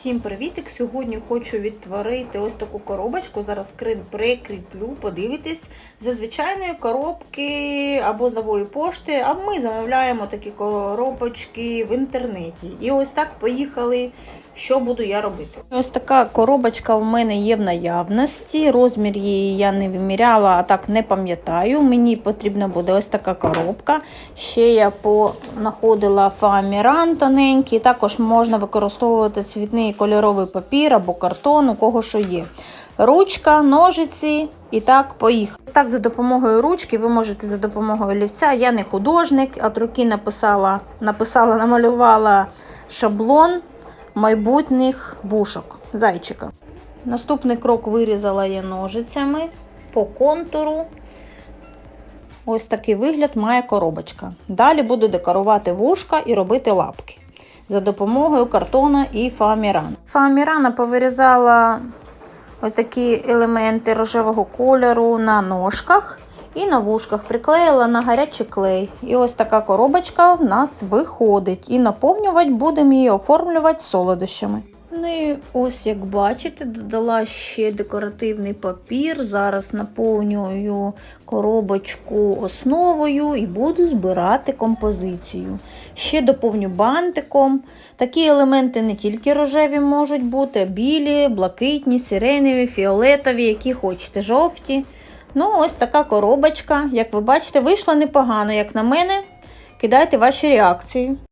Всім привітик! Сьогодні хочу відтворити ось таку коробочку. Зараз скрин прикріплю, подивитись. З звичайної коробки або з нової пошти, а ми замовляємо такі коробочки в інтернеті. І ось так поїхали. Що буду я робити? Ось така коробочка в мене є в наявності. Розмір її я не виміряла, а так не пам'ятаю. Мені потрібна буде ось така коробка. Ще я понаходила фоаміран тоненький. Також можна використовувати цвітний кольоровий папір або картон, у кого що є. Ручка, ножиці і так поїхали. Так, за допомогою ручки ви можете за допомогою олівця. Я не художник, а руки написала, написала, намалювала шаблон майбутніх вушок зайчика. Наступний крок вирізала я ножицями по контуру. Ось такий вигляд має коробочка. Далі буду декорувати вушка і робити лапки за допомогою картона і фоамірана. Фоамірана повирізала ось такі елементи рожевого кольору на ножках і на вушках. Приклеїла на гарячий клей. І ось така коробочка в нас виходить. І наповнювати будемо її оформлювати солодощами. Ну і ось як бачите, додала ще декоративний папір. Зараз наповнюю коробочку основою і буду збирати композицію. Ще доповню бантиком. Такі елементи не тільки рожеві можуть бути, білі, блакитні, сиреневі, фіолетові, які хочете, жовті. Ну, ось така коробочка. Як ви бачите, вийшла непогано, як на мене. Кидайте ваші реакції.